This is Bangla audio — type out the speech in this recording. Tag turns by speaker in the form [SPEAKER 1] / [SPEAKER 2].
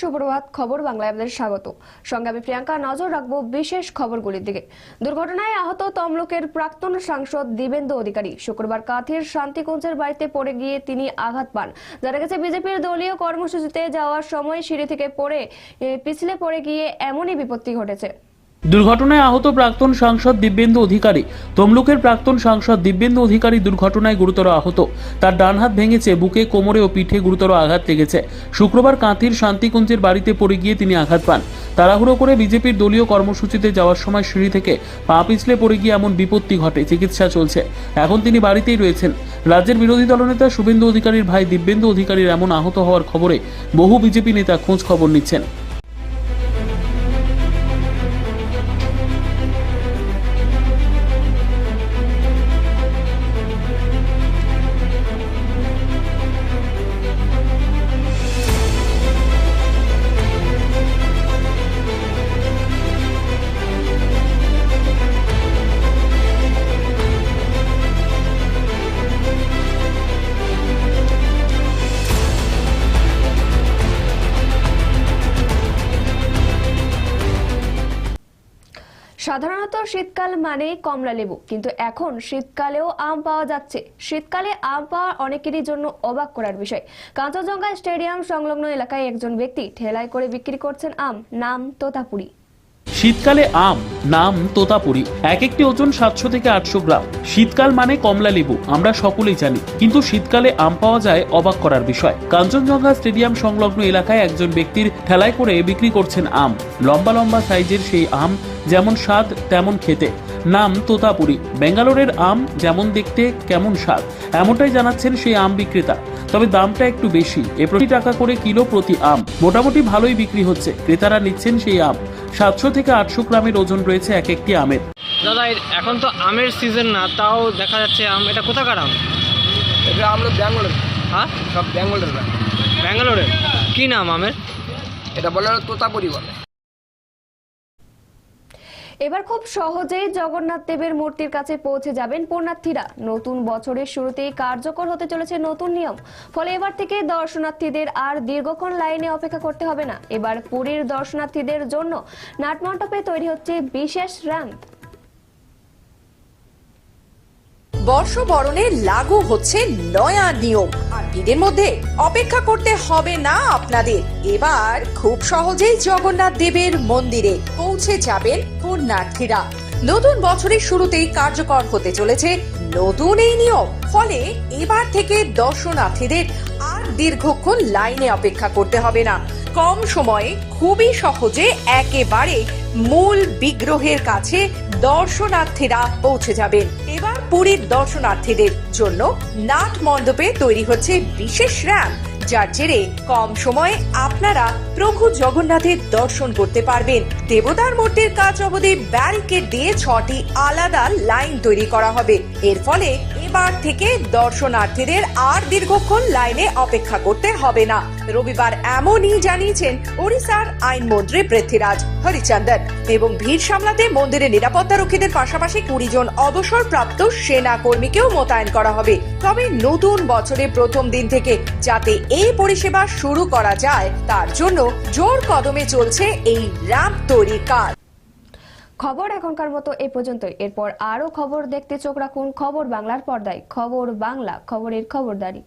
[SPEAKER 1] সুপ্রভাত খবর বাংলায় আপনাদের স্বাগত। সঙ্গে আমি প্রিয়াঙ্কা, নজর রাখব বিশেষ খবরগুলির দিকে। দুর্ঘটনায় আহত তমলুকের প্রাক্তন সাংসদ দিবেন্দু অধিকারী শুক্রবার কাথির শান্তিকুঞ্জের বাড়িতে পড়ে গিয়ে তিনি আঘাত পান। জানা গেছে, বিজেপির দলীয় কর্মসূচিতে যাওয়ার সময় সিঁড়ি থেকে পড়ে পিছলে পড়ে গিয়ে এমনই বিপত্তি ঘটেছে।
[SPEAKER 2] দুর্ঘটনায় আহত প্রাক্তন সাংসদ দিব্যেন্দু অধিকারী। তমলুকের প্রাক্তন সাংসদ দিব্যেন্দু অধিকারী দুর্ঘটনায় গুরুতর আহত। তার ডান হাত ভেঙেছে, বুকে, কোমরে ও পিঠে গুরুতর আঘাত লেগেছে। শুক্রবার কাঁথির শান্তিকুঞ্জের বাড়িতে পড়ে গিয়ে তিনি আঘাত পান। তাড়াহুড়ো করে বিজেপির দলীয় কর্মসূচিতে যাওয়ার সময় সিঁড়ি থেকে পা পিছলে পড়ে গিয়ে এমন বিপত্তি ঘটে, চিকিৎসা চলছে। এখন তিনি বাড়িতেই রয়েছেন। রাজ্যের বিরোধী দলনেতা শুভেন্দু অধিকারীর ভাই দিব্যেন্দু অধিকারীর এমন আহত হওয়ার খবরে বহু বিজেপি নেতা খোঁজ খবর নিচ্ছেন।
[SPEAKER 1] সাধারণত শীতকাল মানেই কমলা লেবু, কিন্তু এখন শীতকালেও আম পাওয়া যাচ্ছে। শীতকালে আম পাওয়া অনেকেরই জন্য অবাক করার বিষয়। কাঞ্চনজঙ্ঘা স্টেডিয়াম সংলগ্ন এলাকায় একজন ব্যক্তি ঠেলায় করে বিক্রি করছেন আম, নাম তোতাপুরি।
[SPEAKER 2] শীতকালে আম, নাম, তোতাপুরি এক একটি ওজন সাতশো থেকে আটশো গ্রাম। শীতকাল মানে কমলা লেবু, আমরা সকলেই জানি। কিন্তু শীতকালে আম পাওয়া যায় অবাক করার বিষয়। কাঞ্চনজঙ্ঘা স্টেডিয়াম সংলগ্ন এলাকায় একজন ব্যক্তির ঠেলায় করে বিক্রি করছেন আম। লম্বা লম্বা সাইজের সেই আম, যেমন স্বাদ, তেমন খেতে। নাম, তোতাপুরি। বেঙ্গালোরের আম যেমন দেখতে, কেমন স্বাদ। এমনটাই জানাচ্ছেন সেই আম বিক্রেতা। তবে দামটা একটু বেশি। এ প্রতি টাকা করে কিলো প্রতি আম। মোটামুটি ভালোই বিক্রি হচ্ছে। ক্রেতারা নিচ্ছেন সেই আম। সাতশো থেকে আটশো গ্রামের ওজন রয়েছে এক একটি আমের।
[SPEAKER 3] দাদা এখন তো আমের সিজন না তাও দেখা যাচ্ছে আম। এটা কোথাকার আম?
[SPEAKER 4] এটা আমরা ব্যাঙ্গালোর।
[SPEAKER 3] হ্যাঁ?
[SPEAKER 4] সব ব্যাঙ্গালোর
[SPEAKER 3] ব্যাঙ্গালোরের? কি নাম আমের?
[SPEAKER 4] এটা বলে তোতাপুরি বলে
[SPEAKER 1] এবার খুব সহজেই জগন্নাথ দেবের মূর্তির কাছে পৌঁছে যাবেন পুণ্যার্থীরা। নতুন বছরের শুরুতেই কার্যকর হতে চলেছে নতুন নিয়ম। ফলে এবার থেকে দর্শনার্থীদের আর দীর্ঘক্ষণ লাইনে অপেক্ষা করতে হবে না। এবার পুরীর দর্শনার্থীদের জন্য নাটমণ্ডপে তৈরি হচ্ছে বিশেষ র্যাম্প
[SPEAKER 5] বর্ষবরণে লাগু হচ্ছে নয়া নিয়ম। আর মধ্যে অপেক্ষা করতে হবে না আপনাদের। এবার খুব সহজেই জগন্নাথ দেবের মন্দিরে পৌঁছে যাবেন পুণ্যার্থীরা। নতুন বছরের শুরুতেই কার্যকর হতে চলেছে নতুন এই নিয়ম। ফলে এবার থেকে দর্শনার্থীদের আর দীর্ঘক্ষণ লাইনে অপেক্ষা করতে হবে না। কম সময়ে খুবই সহজে একেবারে মূল বিগ্রহের কাছে দর্শনার্থীরা পৌঁছে যাবেন। এবার পুরীর দর্শনার্থীদের জন্য নাট মণ্ডপে তৈরি হচ্ছে বিশেষ র্যাম্প যার জেরে কম সময়ে আপনারা প্রভু জগন্নাথের দর্শন করতে পারবেন। দেবতার মূর্তির কাজ অবধি ব্যারিকেড দিয়ে ছটি আলাদা লাইন তৈরি করা হবে। এর ফলে এবার থেকে দর্শনার্থীদের আর দীর্ঘক্ষণ লাইনে অপেক্ষা করতে হবে না। রবিবার এমনই জানিয়েছেন ওড়িশার আইনমন্ত্রী পৃথ্বীরাজ হরিচন্দন এবং ভিড় সামলাতে মন্দিরের নিরাপত্তা রক্ষীদের পাশাপাশি কুড়ি জন অবসরপ্রাপ্ত সেনা কর্মীকেও মোতায়েন করা হবে। তবে নতুন বছরের প্রথম দিন থেকে যাতে এই পরিষেবা শুরু করা যায়, তার জন্য জোর কদমে চলছে এই র্যাম্প তৈরির কাজ।
[SPEAKER 1] খবর এখনকার মতো এ পর্যন্তই। এরপর আরও খবর দেখতে চোখ রাখুন খবর বাংলার পর্দায়। খবর বাংলা, খবরের খবরদারি।